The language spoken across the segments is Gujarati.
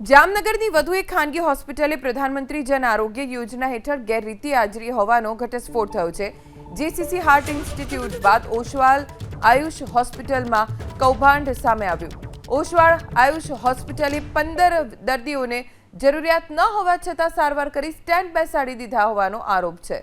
જામનગરની વધુ એક ખાનગી હોસ્પિટલે પ્રધાનમંત્રી જન આરોગ્ય યોજના હેઠળ ગેરરીતિ હાજરી હોવાનો ઘટસ્ફોટ થયો છે. જીસીસી હાર્ટ ઇન્સ્ટિટ્યૂટ બાદ ઓશવાલ આયુષ હોસ્પિટલમાં કૌભાંડ સામે આવ્યું. ઓશવાળ આયુષ હોસ્પિટલે પંદર દર્દીઓને જરૂરિયાત ન હોવા છતાં સારવાર કરી સ્ટેન્ડ બેસાડી દીધા હોવાનો આરોપ છે.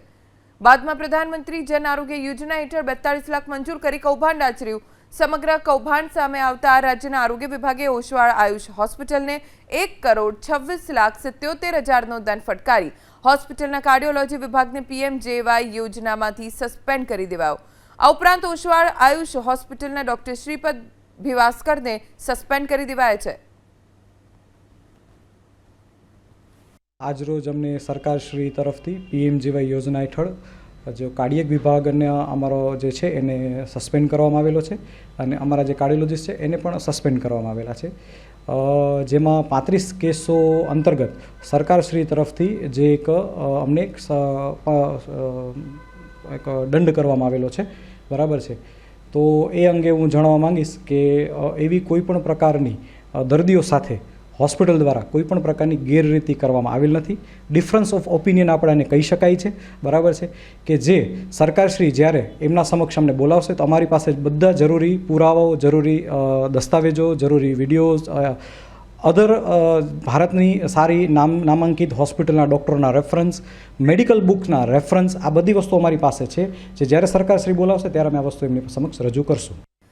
બાદમાં પ્રધાનમંત્રી જન આરોગ્ય યોજના હેઠળ બેતાળીસ લાખ મંજૂર કરી કૌભાંડ આચર્યું. સમગ્ર કૌભાંડ સામે આવતા રાજ્યના આરોગ્ય વિભાગે ઓશવાળ આયુષ હોસ્પિટલને એક કરોડ છવ્વીસ લાખ સિત્યોતેર હજારનો દંડ ફટકારી. હોસ્પિટલના કાર્ડિયોલોજી વિભાગને પીએમજેવાય યોજનામાંથી સસ્પેન્ડ કરી દેવાયો. આ ઉપરાંત ઓશવાળ આયુષ હોસ્પિટલના ડોક્ટર શ્રીપદ ભીવાસ્કરને સસ્પેન્ડ કરી દેવાયા છે. આજરોજ અમને સરકારશ્રી તરફથી પીએમજીવાય યોજના હેઠળ જો કાર્ડિયક વિભાગ અને અમારો જે છે એને સસ્પેન્ડ કરવામાં આવેલો છે અને અમારા જે કાર્ડિયોલોજીસ્ટ છે એને પણ સસ્પેન્ડ કરવામાં આવેલા છે. જેમાં પાંત્રીસ કેસો અંતર્ગત સરકારશ્રી તરફથી જે એક અમને એક એક દંડ કરવામાં આવેલો છે. બરાબર છે? તો એ અંગે હું જણાવવા માંગીશ કે એવી કોઈ પણ પ્રકારની દર્દીઓ સાથે હોસ્પિટલ દ્વારા કોઈ પણ પ્રકારની ગેરરીતિ કરવામાં આવેલ નથી. ડિફરન્સ ઓફ ઓપિનિયન આપણે એને કહી શકાય છે. બરાબર છે? કે જે સરકારશ્રી જ્યારે એમના સમક્ષ અમને બોલાવશે તો અમારી પાસે બધા જરૂરી પુરાવાઓ, જરૂરી દસ્તાવેજો, જરૂરી વિડીયોઝ અધર ભારતની સારી નામ, નામાંકિત હોસ્પિટલના ડૉક્ટરોના રેફરન્સ, મેડિકલ બુકના રેફરન્સ આ બધી વસ્તુ અમારી પાસે છે. જે જ્યારે સરકારશ્રી બોલાવશે ત્યારે અમે આ વસ્તુ એમની સમક્ષ રજૂ કરશું.